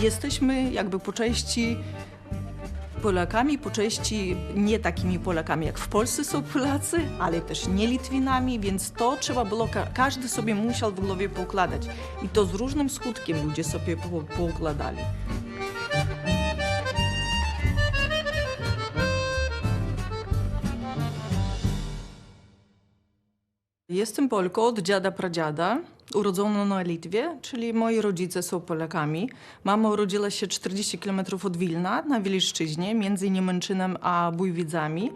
Jesteśmy jakby po części Polakami, po części nie takimi Polakami jak w Polsce są Polacy, ale też nie Litwinami, więc to trzeba było, ka- każdy sobie musiał w głowie poukładać. I to z różnym skutkiem ludzie sobie po, poukładali. Jestem Polką od dziada pradziada, urodzoną na Litwie, czyli moi rodzice są Polakami. Mama urodziła się 40 km od Wilna na Wieliszczyźnie, między Niemęczynem a Bójwidzami.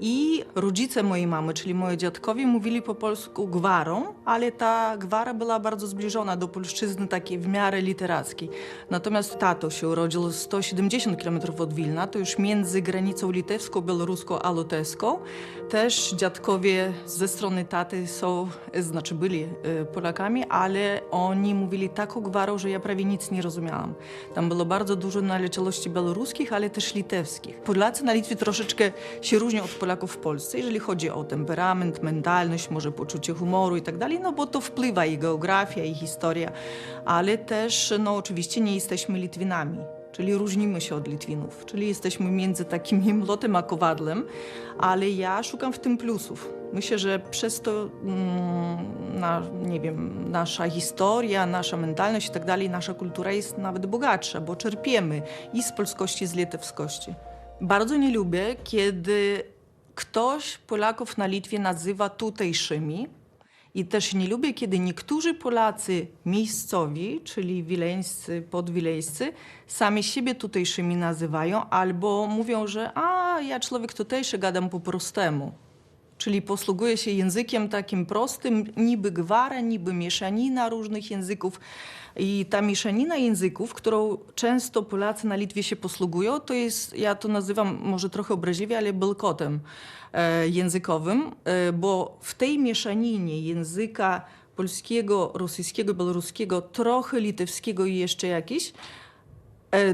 I rodzice mojej mamy, czyli moi dziadkowie, mówili po polsku gwarą, ale ta gwara była bardzo zbliżona do polszczyzny takiej w miarę literackiej. Natomiast tato się urodził 170 km od Wilna, to już między granicą litewską, białoruską a lutewską. Też dziadkowie ze strony taty są, znaczy byli e, Polakami, ale oni mówili taką gwarą, że ja prawie nic nie rozumiałam. Tam było bardzo dużo naleciałości białoruskich, ale też litewskich. Polacy na Litwie troszeczkę się różnią od Polaków w Polsce, jeżeli chodzi o temperament, mentalność, może poczucie humoru i tak dalej, no bo to wpływa i geografia, i historia, ale też, no oczywiście nie jesteśmy Litwinami. Czyli różnimy się od Litwinów, czyli jesteśmy między takim młotem a kowadłem, ale ja szukam w tym plusów. Myślę, że przez to, mm, na, nie wiem, nasza historia, nasza mentalność i tak dalej, nasza kultura jest nawet bogatsza, bo czerpiemy i z polskości, i z litewskości. Bardzo nie lubię, kiedy ktoś Polaków na Litwie nazywa tutejszymi, i też nie lubię, kiedy niektórzy Polacy miejscowi, czyli wileńscy, podwileńscy, sami siebie tutejszymi nazywają albo mówią, że a, ja człowiek tutejszy, gadam po prostemu. Czyli posługuje się językiem takim prostym, niby gwara, niby mieszanina różnych języków. I ta mieszanina języków, którą często Polacy na Litwie się posługują, to jest, ja to nazywam może trochę obraźliwie, ale belkotem e, językowym, e, bo w tej mieszaninie języka polskiego, rosyjskiego, białoruskiego, trochę litewskiego i jeszcze jakiś,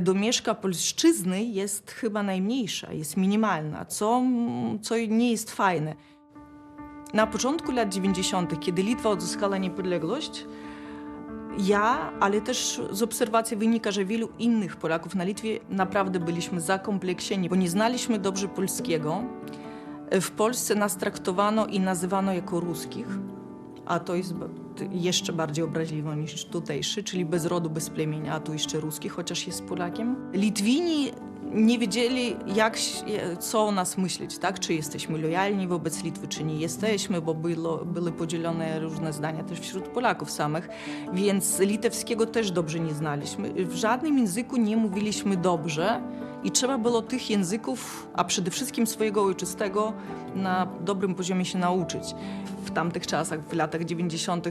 domieszka polszczyzny jest chyba najmniejsza, jest minimalna, co, co nie jest fajne. Na początku lat 90., kiedy Litwa odzyskała niepodległość, ja, ale też z obserwacji wynika, że wielu innych Polaków na Litwie naprawdę byliśmy zakompleksieni, bo nie znaliśmy dobrze polskiego. W Polsce nas traktowano i nazywano jako ruskich, a to jest jeszcze bardziej obraźliwe niż tutejszy, czyli bez rodu, bez plemienia, a tu jeszcze ruski, chociaż jest Polakiem. Litwini nie wiedzieli, jak, co o nas myśleć, tak? Czy jesteśmy lojalni wobec Litwy, czy nie jesteśmy, bo było, były podzielone różne zdania też wśród Polaków samych, więc litewskiego też dobrze nie znaliśmy. W żadnym języku nie mówiliśmy dobrze i trzeba było tych języków, a przede wszystkim swojego ojczystego, na dobrym poziomie się nauczyć. W tamtych czasach, w latach 90.,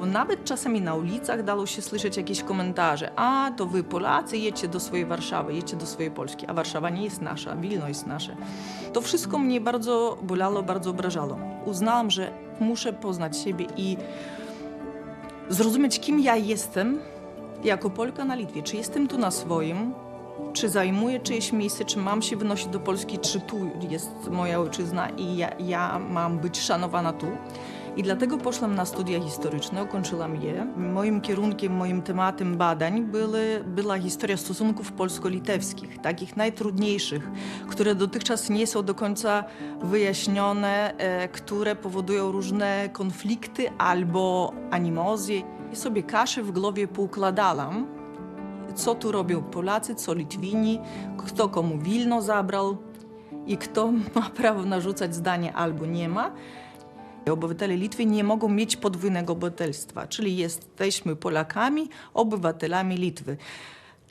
bo nawet czasami na ulicach dało się słyszeć jakieś komentarze. A, to wy Polacy, jedźcie do swojej Warszawy, jedźcie do swojej Polski, a Warszawa nie jest nasza, Wilno jest nasze. To wszystko mnie bardzo bolało, bardzo obrażało. Uznałam, że muszę poznać siebie i zrozumieć, kim ja jestem jako Polka na Litwie. Czy jestem tu na swoim, czy zajmuję czyjeś miejsce, czy mam się wynosić do Polski, czy tu jest moja ojczyzna i ja, ja mam być szanowana tu. I dlatego poszłam na studia historyczne, ukończyłam je. Moim kierunkiem, moim tematem badań były, była historia stosunków polsko-litewskich, takich najtrudniejszych, które dotychczas nie są do końca wyjaśnione, e, które powodują różne konflikty albo animozje. I sobie kaszę w głowie poukładałam, co tu robią Polacy, co Litwini, kto komu Wilno zabrał i kto ma prawo narzucać zdanie albo nie ma. Obywatele Litwy nie mogą mieć podwójnego obywatelstwa, czyli jesteśmy Polakami, obywatelami Litwy.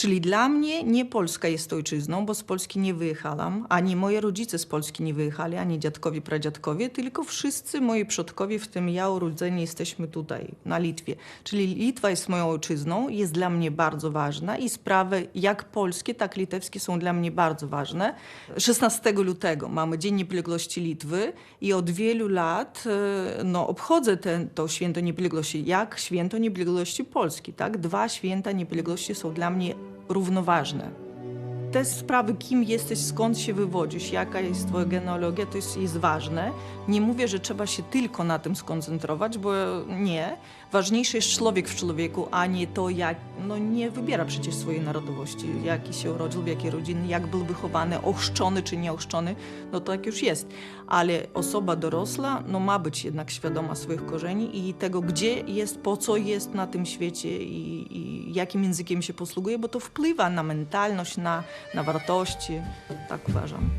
Czyli dla mnie nie Polska jest ojczyzną, bo z Polski nie wyjechałam, ani moi rodzice z Polski nie wyjechali, ani dziadkowie, pradziadkowie, tylko wszyscy moi przodkowie, w tym ja urodzeni, jesteśmy tutaj, na Litwie. Czyli Litwa jest moją ojczyzną, jest dla mnie bardzo ważna i sprawy jak polskie, tak litewskie są dla mnie bardzo ważne. 16 lutego mamy Dzień Niepodległości Litwy i od wielu lat e, no, obchodzę ten, to święto niepodległości jak święto niepodległości Polski. Tak? Dwa święta niepodległości są dla mnie równoważne. Te sprawy, kim jesteś, skąd się wywodzisz, jaka jest twoja genealogia, to jest, jest ważne. Nie mówię, że trzeba się tylko na tym skoncentrować, bo nie. Ważniejszy jest człowiek w człowieku, a nie to, jak, no nie wybiera przecież swojej narodowości, jaki się urodził, w jakiej rodzinie, jak był wychowany, ochrzczony czy nieochrzczony, no to tak już jest. Ale osoba dorosła, no ma być jednak świadoma swoich korzeni i tego, gdzie jest, po co jest na tym świecie i, i jakim językiem się posługuje, bo to wpływa na mentalność, na, na wartości. Tak uważam.